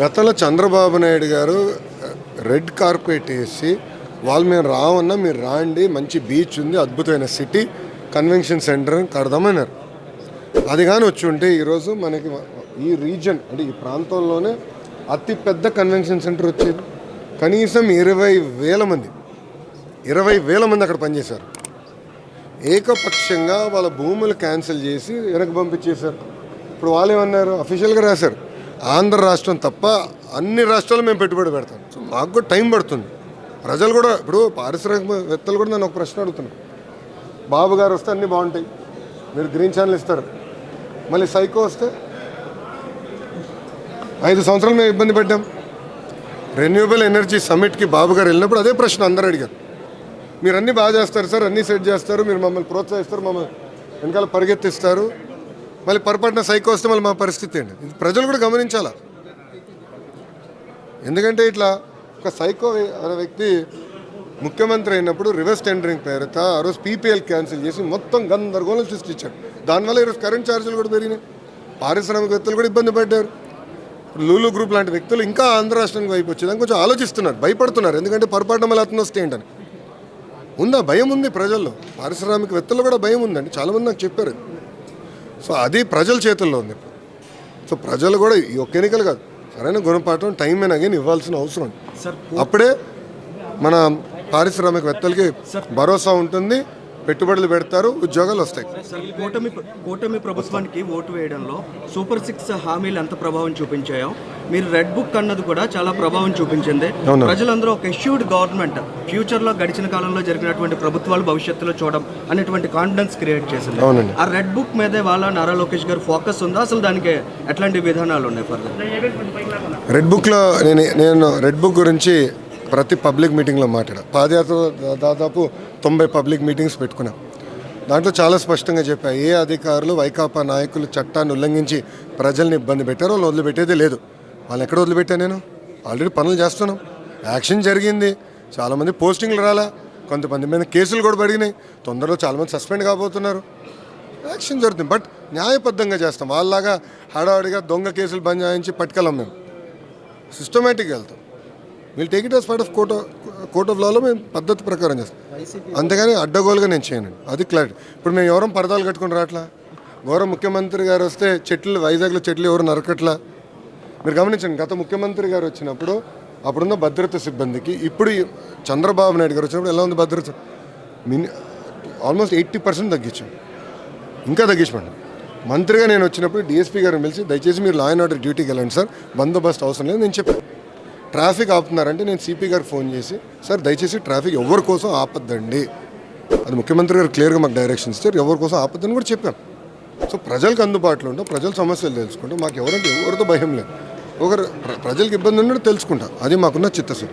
గతంలో చంద్రబాబు నాయుడు గారు red carpet వేసి వాళ్ళు మేము రావన్నా మీరు రాండి మంచి బీచ్ ఉంది అద్భుతమైన సిటీ కన్వెన్షన్ సెంటర్ కడదామన్నారు. అది కానీ వచ్చి ఉంటే ఈరోజు మనకి ఈ రీజన్ అంటే ఈ ప్రాంతంలోనే అతిపెద్ద కన్వెన్షన్ సెంటర్ వచ్చేది. కనీసం ఇరవై వేల మంది ఇరవై వేల మంది అక్కడ పనిచేశారు. ఏకపక్షంగా వాళ్ళ భూములు క్యాన్సిల్ చేసి వెనక్కి పంపించేశారు. ఇప్పుడు వాళ్ళు ఏమన్నారు? అఫీషియల్గా రాశారు. ఆంధ్ర రాష్ట్రం తప్ప అన్ని రాష్ట్రాలు మేము పెట్టుబడి పెడతాం. సో మాకు కూడా టైం పడుతుంది. ప్రజలు కూడా ఇప్పుడు పారిశ్రామికవేత్తలు కూడా నన్ను ఒక ప్రశ్న అడుగుతున్నాను బాబు గారు వస్తే అన్నీ బాగుంటాయి. మీరు గ్రీన్ ఛానల్ ఇస్తారు. మళ్ళీ సైకో వస్తే ఐదు సంవత్సరాలు మేము ఇబ్బంది పడ్డాం. రెన్యూబుల్ ఎనర్జీ సమ్మిట్కి బాబు గారు వెళ్ళినప్పుడు అదే ప్రశ్న అందరూ అడిగారు. మీరు అన్నీ బాగా చేస్తారు సార్ అన్నీ సెట్ చేస్తారు మీరు మమ్మల్ని ప్రోత్సహిస్తారు మమ్మల్ని వెనకాల పరిగెత్తిస్తారు. మళ్ళీ పొరపాటున సైకో వస్తే మళ్ళీ మా పరిస్థితి ఏంటి? ఇది ప్రజలు కూడా గమనించాలా? ఎందుకంటే ఇట్లా ఒక సైకో అనే వ్యక్తి ముఖ్యమంత్రి అయినప్పుడు రివర్స్ టెండరింగ్ పేరుత ఆ రోజు పీపీఎల్ క్యాన్సిల్ చేసి మొత్తం గందరగోళం సృష్టించాడు. దానివల్ల ఈరోజు కరెంట్ ఛార్జీలు కూడా పెరిగినాయి. పారిశ్రామికవేత్తలు కూడా ఇబ్బంది పడ్డారు. లూలు గ్రూప్ లాంటి వ్యక్తులు ఇంకా ఆంధ్ర రాష్ట్రానికి వైపు వచ్చేదానికి కొంచెం ఆలోచిస్తున్నారు భయపడుతున్నారు. ఎందుకంటే పొరపాటున మళ్ళీ అతను వస్తే ఏంటని. ఉందా? భయం ఉంది ప్రజల్లో. పారిశ్రామికవేత్తల్లో కూడా భయం ఉందండి. చాలామంది నాకు చెప్పారు. సో అది ప్రజల చేతుల్లో ఉంది. సో ప్రజలు కూడా ఈ ఒక్క ఎన్నికలు కాదు సరైన గుణపాఠం టైం అండ్ అగైన్ ఇవ్వాల్సిన అవసరం అప్పుడే మన పారిశ్రామికవేత్తలకి భరోసా ఉంటుంది. పెట్టుబడులు పెడతారు ఉద్యోగాలు వస్తాయి. కూటమి కూటమి ప్రభుత్వానికి ఓటు వేయడంలో సూపర్ సిక్స్ హామీలు ఎంత ప్రభావం చూపించాయో మీరు రెడ్ బుక్ అన్నది కూడా చాలా ప్రభావం చూపించింది. ప్రజలందరూ ఒక ఎష్యూర్డ్ గవర్నమెంట్ ఫ్యూచర్లో గడిచిన కాలంలో జరిగినటువంటి ప్రభుత్వాలు భవిష్యత్తులో చూడడం అనేటువంటి కాన్ఫిడెన్స్ క్రియేట్ చేసింది. ఆ రెడ్ బుక్ మీదే వాళ్ళ నారా లోకేష్ గారు ఫోకస్ ఉందా? అసలు దానికి ఎట్లాంటి విధానాలు ఉన్నాయి ఫర్దర్ రెడ్ బుక్లో నేను నేను రెడ్ బుక్ గురించి ప్రతి పబ్లిక్ మీటింగ్లో మాట్లాడా. పాదయాత్ర దాదాపు తొంభై పబ్లిక్ మీటింగ్స్ పెట్టుకున్నాం. దాంట్లో చాలా స్పష్టంగా చెప్పా ఏ అధికారులు వైకాపా నాయకులు చట్టాన్ని ఉల్లంఘించి ప్రజల్ని ఇబ్బంది పెట్టారో వాళ్ళు వదిలిపెట్టేదే లేదు. వాళ్ళని ఎక్కడ వదిలిపెట్టా నేను? ఆల్రెడీ పనులు చేస్తున్నాం. యాక్షన్ జరిగింది. చాలామంది పోస్టింగ్లు రాలా. కొంతమంది మీద కేసులు కూడా పడినాయి తొందరలో చాలామంది సస్పెండ్ కాబోతున్నారు. యాక్షన్ జరుగుతుంది. బట్ న్యాయబద్ధంగా చేస్తాం. వాళ్ళలాగా హడావుడిగా దొంగ కేసులు బంద్ చేయించి పట్టుకెళ్ళాం మేము. సిస్టమేటిక్గా వెళ్తాం. వీళ్ళు take it as part of court court of లాలో మేము పద్ధతి ప్రకారం చేస్తాం. అంతేగాని అడ్డగోలుగా నేను చేయను. అది క్లారిటీ ఇప్పుడు మేము ఎవరం పరదాలు కట్టుకుని రావట్లా? గౌరవ ముఖ్యమంత్రి గారు వస్తే చెట్లు వైజాగ్లో చెట్లు ఎవరు నరకట్లా? మీరు గమనించండి గత ముఖ్యమంత్రి గారు వచ్చినప్పుడు అప్పుడున్న భద్రత సిబ్బందికి ఇప్పుడు ఈ చంద్రబాబు నాయుడు గారు వచ్చినప్పుడు ఎలా ఉంది భద్రత? మిని ఆల్మోస్ట్ ఎయిటీ పర్సెంట్ తగ్గించాం. ఇంకా తగ్గించమండి. మంత్రిగా నేను వచ్చినప్పుడు డిఎస్పీ గారిని పిలిచి దయచేసి మీరు లా అండ్ ఆర్డర్ డ్యూటీకి వెళ్ళండి సార్. బందోబస్తు అవసరం లేదు. నేను చెప్పాను. ట్రాఫిక్ ఆపుతున్నారంటే నేను సిపి గారికి ఫోన్ చేసి సార్ దయచేసి ట్రాఫిక్ ఎవరి కోసం ఆపద్దండి? అది ముఖ్యమంత్రి గారు క్లియర్గా మాకు డైరెక్షన్స్ ఇచ్చారు. ఎవరి కోసం ఆపద్దని కూడా చెప్పాను సో ప్రజలకు అందుబాటులో ఉంటాం ప్రజల సమస్యలు తెలుసుకుంటాం మాకు ఎవరంటే ఎవరితో భయం లేదు. ఒకరు ప్ర- ప్రజలకు ఇబ్బంది ఉన్నట్టు తెలుసుకుంటాం అది మాకున్న చిత్తశుద్ధి.